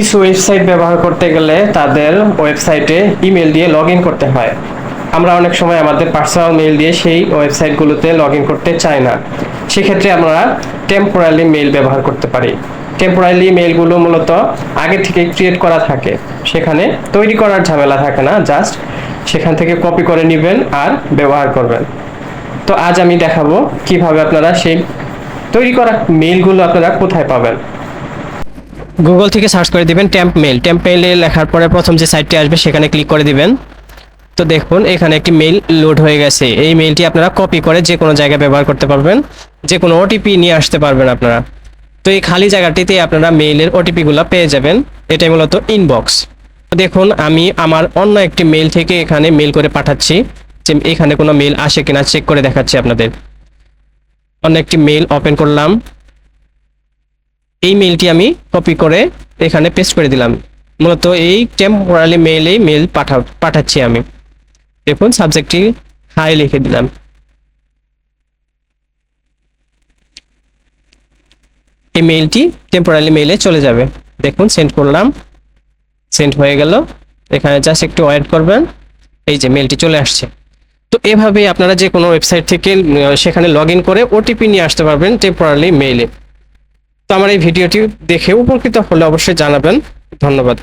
কিছু ওয়েবসাইট ব্যবহার করতে গেলে তাদের ওয়েবসাইটে ইমেল দিয়ে লগ করতে হয়। আমরা অনেক সময় আমাদের পার্সোনাল মেইল দিয়ে সেই ওয়েবসাইটগুলোতে লগ করতে চাই না। সেক্ষেত্রে আমরা টেম্পোরারি মেইল ব্যবহার করতে পারি। টেম্পোরারি মেইলগুলো মূলত আগে থেকে ক্রিয়েট করা থাকে। সেখানে তৈরি করার ঝামেলা থাকে না জাস্ট সেখান থেকে কপি করে নেবেন আর ব্যবহার করবেন। তো আজ আমি দেখাবো কীভাবে আপনারা সেই তৈরি করা মেইলগুলো আপনারা কোথায় পাবেন। গুগল থেকে সার্চ করে দিবেন টেম্প মেইল টেম্প মেইলে লেখার পরে প্রথম যে সাইটটি আসবে, সেখানে ক্লিক করে দিবেন। তো দেখুন, এখানে একটি মেইল লোড হয়ে গেছে। এই মেইলটি আপনারা কপি করে যে কোনো জায়গায় ব্যবহার করতে পারবেন। যে কোনো ওটিপি নিয়ে আসতে পারবেন আপনারা। তো এই খালি জায়গাটিতে আপনারা মেইলের ওটিপিগুলো পেয়ে যাবেন। এটাই মূলত ইনবক্স দেখুন, আমি আমার অন্য একটি মেইল থেকে এখানে মেইল করে পাঠাচ্ছি। যে এখানে কোনো মেইল আসে কিনা চেক করে দেখাচ্ছি আপনাদের। অন্য একটি মেইল ওপেন করলাম। এই মেইলটি আমি কপি করে এখানে পেস্ট করে দিলাম। মূলত এই টেম্পোরারি মেইলেই মেইল পাঠা, পাঠাচ্ছি আমি। দেখুন সাবজেক্টটি হাই লিখে দিলাম। এই মেইলটি টেম্পোরারি মেইলে চলে যাবে। দেখুন সেন্ড করলাম। সেন্ড হয়ে গেল। এখানে জাস্ট একটু ওয়েট করবেন। এই যে মেইলটি চলে আসছে। তো এভাবে আপনারা যে কোনো ওয়েবসাইট থেকে সেখানে লগ করে ওটিপি নিয়ে আসতে পারবেন টেম্পোরারি মেইলে তো আমার এই ভিডিওটি দেখে উপকৃত হলে অবশ্যই জানাবেন। ধন্যবাদ।